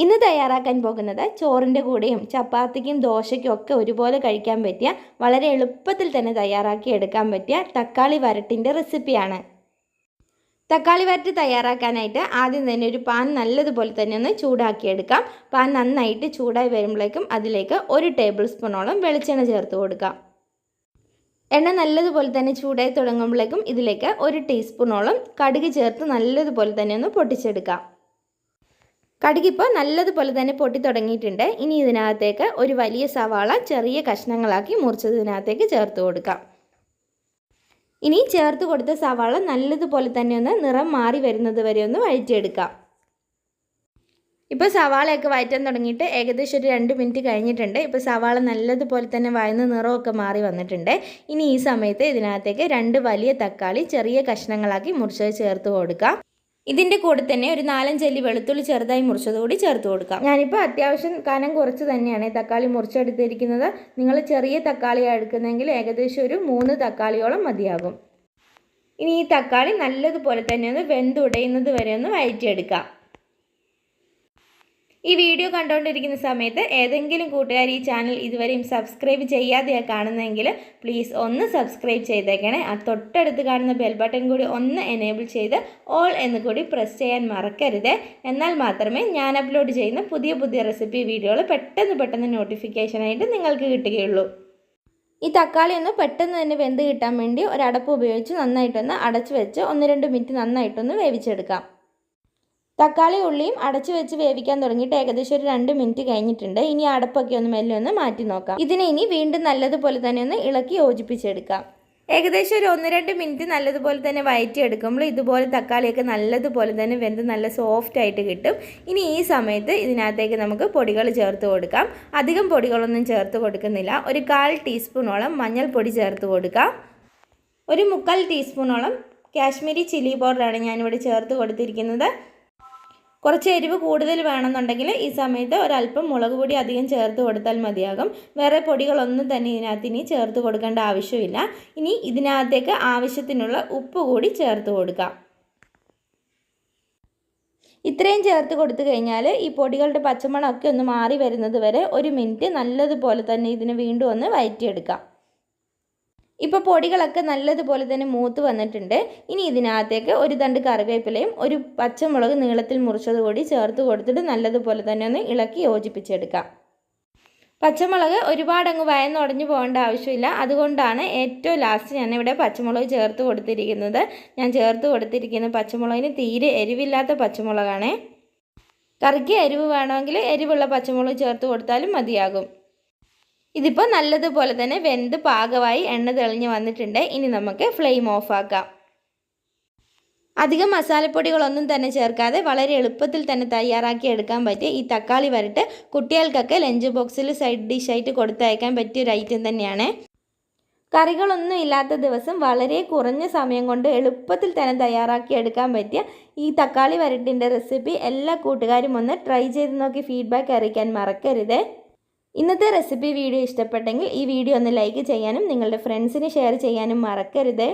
ഇന്ന് തയ്യാറാക്കാൻ പോകുന്നത് ചോറിന്റെ കൂടെയും ചപ്പാത്തിക്കും ദോശയ്ക്കും ഒക്കെ ഒരുപോലെ കഴിക്കാൻ പറ്റിയ വളരെ എളുപ്പത്തിൽ തന്നെ തയ്യാറാക്കി എടുക്കാൻ പറ്റിയ തക്കാളി വരട്ടിന്റെ റെസിപ്പിയാണ്. തക്കാളി വരട്ട് തയ്യാറാക്കാനായിട്ട് ആദ്യം തന്നെ ഒരു പാൻ നല്ലതുപോലെ തന്നെ ഒന്ന് ചൂടാക്കിയെടുക്കാം പാൻ നന്നായിട്ട് ചൂടായി വരുമ്പോഴേക്കും അതിലേക്ക് ഒരു ടേബിൾ സ്പൂണോളം വെളിച്ചെണ്ണ ചേർത്ത് കൊടുക്കാം. എണ്ണ നല്ലതുപോലെ തന്നെ ചൂടായി തുടങ്ങുമ്പോഴേക്കും ഇതിലേക്ക് ഒരു ടീസ്പൂണോളം കടുക് ചേർത്ത് നല്ലതുപോലെ തന്നെ ഒന്ന് പൊട്ടിച്ചെടുക്കാം. കടുകിപ്പോൾ നല്ലതുപോലെ തന്നെ പൊട്ടി തുടങ്ങിയിട്ടുണ്ട്. ഇനി ഇതിനകത്തേക്ക് ഒരു വലിയ സവാള ചെറിയ കഷ്ണങ്ങളാക്കി മുറിച്ചതിനകത്തേക്ക് ചേർത്ത് കൊടുക്കാം. ഇനി ചേർത്ത് കൊടുത്ത സവാള നല്ലതുപോലെ തന്നെ ഒന്ന് നിറം മാറി വരുന്നത് വരെ ഒന്ന് വഴറ്റിയെടുക്കാം. ഇപ്പോൾ സവാളയൊക്കെ വഴറ്റാൻ തുടങ്ങിയിട്ട് ഏകദേശം ഒരു രണ്ട് മിനിറ്റ് കഴിഞ്ഞിട്ടുണ്ട്. ഇപ്പോൾ സവാള നല്ലതുപോലെ തന്നെ വയന്ന് നിറമൊക്കെ മാറി വന്നിട്ടുണ്ട്. ഇനി ഈ സമയത്ത് ഇതിനകത്തേക്ക് രണ്ട് വലിയ തക്കാളി ചെറിയ കഷ്ണങ്ങളാക്കി മുറിച്ചത് ചേർത്ത് കൊടുക്കാം. ഇതിന്റെ കൂടെ തന്നെ ഒരു നാലഞ്ചല്ലി വെളുത്തുള്ളി ചെറുതായി മുറിച്ചതുകൂടി ചേർത്ത് കൊടുക്കാം. ഞാനിപ്പോൾ അത്യാവശ്യം കനം കുറച്ച് തന്നെയാണ് തക്കാളി മുറിച്ചെടുത്തിരിക്കുന്നത്. നിങ്ങൾ ചെറിയ തക്കാളിയാണ് എടുക്കുന്നതെങ്കിൽ ഏകദേശം ഒരു മൂന്ന് തക്കാളിയോളം മതിയാകും. ഇനി ഈ തക്കാളി നല്ലതുപോലെ തന്നെ ഒന്ന് വെന്തുടയുന്നത് വരെ ഒന്ന് വഴറ്റിയെടുക്കാം. ഈ വീഡിയോ കണ്ടുകൊണ്ടിരിക്കുന്ന സമയത്ത് ഏതെങ്കിലും കൂട്ടുകാർ ഈ ചാനൽ ഇതുവരെയും സബ്സ്ക്രൈബ് ചെയ്യാതെയാണ് കാണുന്നതെങ്കിൽ പ്ലീസ് ഒന്ന് സബ്സ്ക്രൈബ് ചെയ്തേക്കണേ. ആ തൊട്ടടുത്ത് കാണുന്ന ബെൽ ബട്ടൺ കൂടി ഒന്ന് എനേബിൾ ചെയ്ത് ഓൾ എന്ന് കൂടി പ്രസ് ചെയ്യാൻ മറക്കരുത്. എന്നാൽ മാത്രമേ ഞാൻ അപ്ലോഡ് ചെയ്യുന്ന പുതിയ പുതിയ റെസിപ്പി വീഡിയോകൾ പെട്ടെന്ന് പെട്ടെന്ന് നോട്ടിഫിക്കേഷനായിട്ട് നിങ്ങൾക്ക് കിട്ടുകയുള്ളൂ. ഈ തക്കാളി ഒന്ന് പെട്ടെന്ന് തന്നെ വെന്ത് കിട്ടാൻ വേണ്ടി ഒരടപ്പ് ഉപയോഗിച്ച് നന്നായിട്ടൊന്ന് അടച്ചു വെച്ച് ഒന്ന് രണ്ട് മിനിറ്റ് നന്നായിട്ടൊന്ന് വേവിച്ചെടുക്കാം. തക്കാളി ഉള്ളിയും അടച്ചു വെച്ച് വേവിക്കാൻ തുടങ്ങിയിട്ട് ഏകദേശം ഒരു രണ്ട് മിനിറ്റ് കഴിഞ്ഞിട്ടുണ്ട്. ഇനി അടപ്പൊക്കെ ഒന്ന് മെല്ലെ ഒന്ന് മാറ്റി നോക്കാം. ഇതിനെ ഇനി വീണ്ടും നല്ലതുപോലെ തന്നെ ഒന്ന് ഇളക്കി യോജിപ്പിച്ചെടുക്കാം. ഏകദേശം ഒരു ഒന്ന് രണ്ട് മിനിറ്റ് നല്ലതുപോലെ തന്നെ വയറ്റിയെടുക്കുമ്പോൾ ഇതുപോലെ തക്കാളിയൊക്കെ നല്ലതുപോലെ തന്നെ വെന്ത് നല്ല സോഫ്റ്റ് ആയിട്ട് കിട്ടും. ഇനി ഈ സമയത്ത് ഇതിനകത്തേക്ക് നമുക്ക് പൊടികൾ ചേർത്ത് കൊടുക്കാം. അധികം പൊടികളൊന്നും ചേർത്ത് കൊടുക്കുന്നില്ല. ഒരു കാൽ ടീസ്പൂണോളം മഞ്ഞൾപ്പൊടി ചേർത്ത് കൊടുക്കാം. ഒരു മുക്കാൽ ടീസ്പൂണോളം കാശ്മീരി ചില്ലി പൗഡറാണ് ഞാനിവിടെ ചേർത്ത് കൊടുത്തിരിക്കുന്നത്. കുറച്ച് എരിവ് കൂടുതൽ വേണമെന്നുണ്ടെങ്കിൽ ഈ സമയത്ത് ഒരല്പം മുളക് പൊടി അധികം ചേർത്ത് കൊടുത്താൽ മതിയാകും. വേറെ പൊടികളൊന്നും തന്നെ ഇതിനകത്ത് ഇനി ചേർത്ത് കൊടുക്കേണ്ട ആവശ്യമില്ല. ഇനി ഇതിനകത്തേക്ക് ആവശ്യത്തിനുള്ള ഉപ്പ് കൂടി ചേർത്ത് കൊടുക്കാം. ഇത്രയും ചേർത്ത് കൊടുത്തു കഴിഞ്ഞാൽ ഈ പൊടികളുടെ പച്ചമണമൊക്കെ ഒന്ന് മാറി വരുന്നത് വരെ ഒരു മിനിറ്റ് നല്ലതുപോലെ തന്നെ ഇതിനെ വീണ്ടും ഒന്ന് വയറ്റിയെടുക്കാം. ഇപ്പോൾ പൊടികളൊക്കെ നല്ലതുപോലെ തന്നെ മൂത്ത് വന്നിട്ടുണ്ട്. ഇനി ഇതിനകത്തേക്ക് ഒരു തണ്ട് കറിവേപ്പിലയും ഒരു പച്ചമുളക് നീളത്തിൽ മുറിച്ചത് കൂടി ചേർത്ത് കൊടുത്തിട്ട് നല്ലതുപോലെ തന്നെ ഒന്ന് ഇളക്കി യോജിപ്പിച്ചെടുക്കാം. പച്ചമുളക് ഒരുപാട് അങ്ങ് വയന്നുടഞ്ഞു പോകേണ്ട ആവശ്യമില്ല. അതുകൊണ്ടാണ് ഏറ്റവും ലാസ്റ്റ് ഞാനിവിടെ പച്ചമുളക് ചേർത്ത് കൊടുത്തിരിക്കുന്നത്. ഞാൻ ചേർത്ത് കൊടുത്തിരിക്കുന്ന പച്ചമുളകിന് തീരെ എരിവില്ലാത്ത പച്ചമുളകാണ്. കറിക്ക് എരിവ് വേണമെങ്കിൽ എരിവുള്ള പച്ചമുളക് ചേർത്ത് കൊടുത്താലും മതിയാകും. ഇതിപ്പോൾ നല്ലതുപോലെ തന്നെ വെന്ത് പാകമായി എണ്ണ തെളിഞ്ഞ് വന്നിട്ടുണ്ട്. ഇനി നമുക്ക് ഫ്ലെയിം ഓഫാക്കാം അധികം മസാലപ്പൊടികളൊന്നും തന്നെ ചേർക്കാതെ വളരെ എളുപ്പത്തിൽ തന്നെ തയ്യാറാക്കി എടുക്കാൻ പറ്റിയ ഈ തക്കാളി വരട്ട് കുട്ടികൾക്കൊക്കെ ലഞ്ച് ബോക്സിൽ സൈഡ് ഡിഷായിട്ട് കൊടുത്തയക്കാൻ പറ്റിയ ഒരു ഐറ്റം തന്നെയാണ്. കറികളൊന്നും ഇല്ലാത്ത ദിവസം വളരെ കുറഞ്ഞ സമയം കൊണ്ട് എളുപ്പത്തിൽ തന്നെ തയ്യാറാക്കി എടുക്കാൻ പറ്റിയ ഈ തക്കാളി വരട്ടിന്റെ റെസിപ്പി എല്ലാ കൂട്ടുകാരും ഒന്ന് ട്രൈ ചെയ്ത് നോക്കി ഫീഡ്ബാക്ക് അറിയിക്കാൻ മറക്കരുത്. ഇന്നത്തെ റെസിപ്പി വീഡിയോ ഇഷ്ടപ്പെട്ടെങ്കിൽ ഈ വീഡിയോ ഒന്ന് ലൈക്ക് ചെയ്യാനും നിങ്ങളുടെ ഫ്രണ്ട്സിന് ഷെയർ ചെയ്യാനും മറക്കരുത്.